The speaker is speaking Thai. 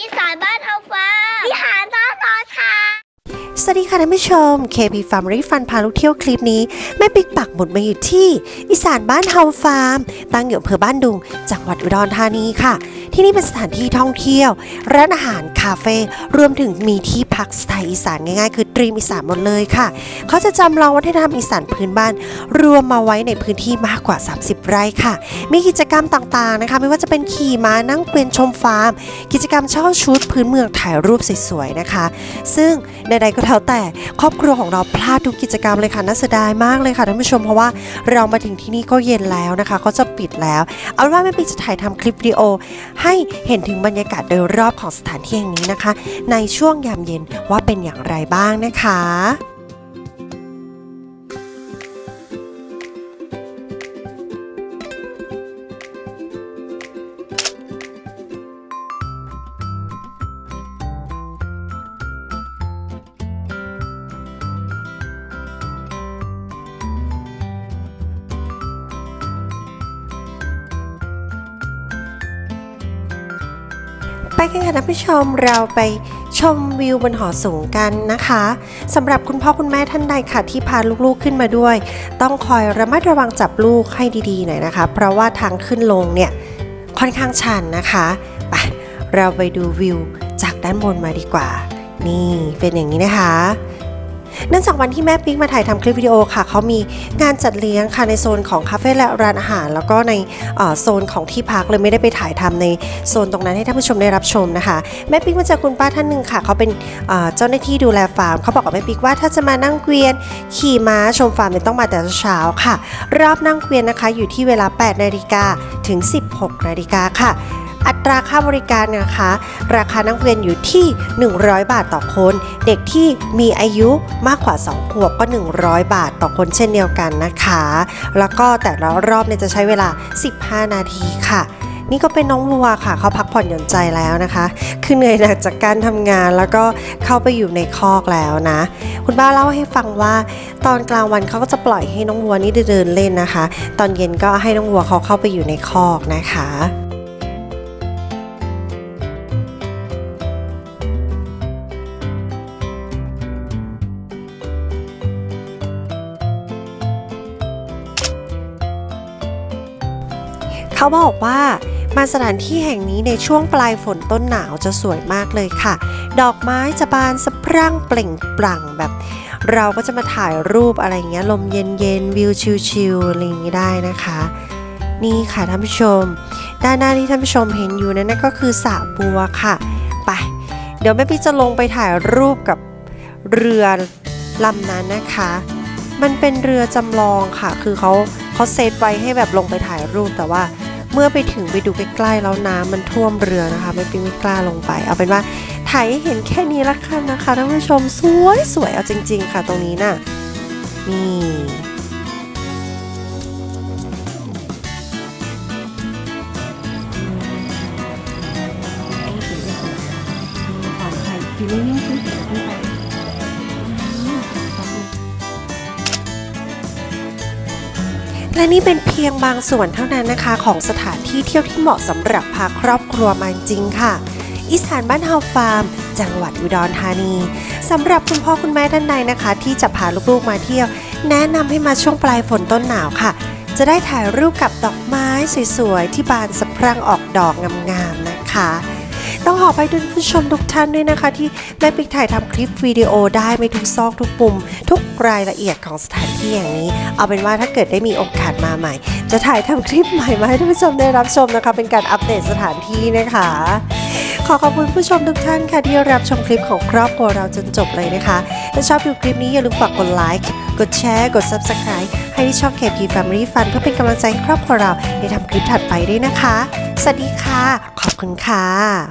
อีสานบ้านเฮาฟ้าวิหารบ้านนอนค่ะสวัสดีค่ะท่านผู้ชม KP Family Fun พาลูกเที่ยวคลิปนี้ แม่ปิ๊กปักหมุดมาอยู่ที่ อีสานบ้านเฮาฟาร์ม ตั้งอยู่อำเภอบ้านดุง จังหวัดอุดรธานีค่ะ ที่นี่เป็นสถานที่ท่องเที่ยว ร้านอาหารคาเฟ่รวมถึงมีที่พักสไตล์อีสานง่ายๆ คือตรีมอีสานหมดเลยค่ะ เขาจะจำลองวัฒนธรรมอีสานพื้นบ้าน รวมมาไว้ในพื้นที่มากกว่า 30ไร่ค่ะ มีกิจกรรมต่างๆนะคะ ไม่ว่าจะเป็นขี่ม้านั่งเกวียนชมฟาร์ม กิจกรรมเช่าชุดพื้นเมืองถ่ายรูปสวยๆนะคะ ซึ่งใดๆก็แล้วแต่ครอบครัวของเราพลาดทุกกิจกรรมเลยค่ะน่าเสียดายมากเลยค่ะท่านผู้ชมเพราะว่าเรามาถึงที่นี่ก็เย็นแล้วนะคะเขาจะปิดแล้ว เอาว่าแม่ปิ๊กจะถ่ายทำคลิปวิดีโอ ให้เห็นถึงบรรยากาศโดยรอบของสถานที่แห่งนี้นะคะ ในช่วงยามเย็นว่าเป็นอย่างไรบ้างนะคะ ไปกันค่ะท่านผู้ชมเราไปชมวิวบนหอสูงกันนะคะสำหรับคุณพ่อคุณแม่ท่านใดค่ะที่พาลูกๆขึ้นมาด้วย ต้องคอยระมัดระวังจับลูกให้ดีๆหน่อยนะคะ เพราะว่าทางขึ้นลงเนี่ยค่อนข้างชันนะคะไปเราไปดูวิวจากด้านบนมาดีกว่า นี่เป็นอย่างนี้นะคะ เนื่องจากวันที่แม่ปิ๊กมาถ่ายทำคลิปวิดีโอค่ะ เขามีงานจัดเลี้ยงค่ะในโซนของคาเฟ่และร้านอาหาร แล้วก็ในโซนของที่พักเลยไม่ได้ไปถ่ายทำในโซนตรงนั้นให้ท่านผู้ชมได้รับชมนะคะ แม่ปิ๊กมาเจอคุณป้าท่านหนึ่งค่ะ เขาเป็นเอ่อเจ้าหน้าที่ดูแลฟาร์ม เขาบอกกับแม่ปิ๊กว่าถ้าจะมานั่งเกวียน ขี่ม้าชมฟาร์มเนี่ยต้องมาแต่เช้าค่ะ รอบนั่งเกวียนนะคะ อยู่ที่เวลา 8 นาฬิกาถึง 16 นาฬิกาค่ะ อัตราค่าบริการนะคะ ราคานั่งเกวียนอยู่ที่ 100 บาทต่อคน เด็กที่มีอายุมากกว่า 2 ขวบก็ 100 บาทต่อคนเช่นเดียวกันนะคะ แล้วก็แต่ละรอบเนี่ยจะใช้เวลา 15 นาทีค่ะนี่ก็เป็นน้องวัวค่ะ เขาพักผ่อนหย่อนใจแล้วนะคะ คือเหนื่อยหนักจากการทำงานแล้วก็เข้าไปอยู่ในคอกแล้วนะ คุณป้าเล่าให้ฟังว่า ตอนกลางวันเขาก็จะปล่อยให้น้องวัวนี่เดินเล่นนะคะ ตอนเย็นก็ให้น้องวัวเขาเข้าไปอยู่ในคอกนะคะ เขาบอกว่ามาสถานที่แห่งนี้ในช่วงปลายฝนต้นหนาวจะสวยมากเลยค่ะ ดอกไม้จะบานสะพรั่งเปล่งปลั่งแบบ เราก็จะมาถ่ายรูปอะไรเงี้ยลมเย็นๆวิวชิลๆอะไรอย่างงี้ได้นะคะ นี่ค่ะท่านผู้ชม ด้านหน้าที่ท่านผู้ชมเห็นอยู่นั่นก็คือสระบัวค่ะไปเดี๋ยวแม่พี่จะลงไปถ่ายรูปกับเรือลำนั้นนะคะ มันเป็นเรือจำลองค่ะ คือเขาเขาเซตไว้ให้แบบลงไปถ่ายรูปแต่ว่า เมื่อไปถึงไปดูใกล้ๆแล้วน้ำมันท่วมเรือนะคะไม่ปิ๊งไม่กล้าลงไป เอาเป็นว่าถ่ายให้เห็นแค่นี้ละกันนะคะท่านผู้ชมสวยสวยเอาจริง ๆ ค่ะตรงนี้น่ะนี่ และนี่เป็นเพียงบางส่วนเท่านั้นนะคะ ของสถานที่เที่ยวที่เหมาะสำหรับพาครอบครัวมาจริงค่ะ อีสานบ้านเฮาฟาร์ม จังหวัดอุดรธานีสำหรับคุณพ่อคุณแม่ท่านใดนะคะ ที่จะพาลูกๆมาเที่ยว แนะนำให้มาช่วงปลายฝนต้นหนาวค่ะ จะได้ถ่ายรูปกับดอกไม้สวยๆที่บานสะพรั่งออกดอกงามๆนะคะ ต้องขอไปด้วยผู้ชมทุกท่านด้วยนะคะ ที่แม่ปิ๊กถ่ายทำคลิปวิดีโอได้ไม่ทุกซอกทุกปุ่ม ทุกรายละเอียดของสถานที่อย่างนี้ เอาเป็นว่าถ้าเกิดได้มีโอกาสมาใหม่ จะถ่ายทำคลิปใหม่มาให้ท่านผู้ชมได้รับชมนะคะ เป็นการอัปเดตสถานที่นะคะ ขอขอบคุณผู้ชมทุกท่านค่ะที่รับชมคลิปของครอบครัวเราจนจบเลยนะคะถ้าชอบดูคลิปนี้อย่าลืมฝากกดไลค์กดแชร์กด Subscribe ให้ที่ช่อง KP Family Fun เพื่อเป็นกำลังใจให้ครอบครัวเราได้ทำคลิปถัดไปด้วยนะคะ สวัสดีค่ะ ขอบคุณค่ะ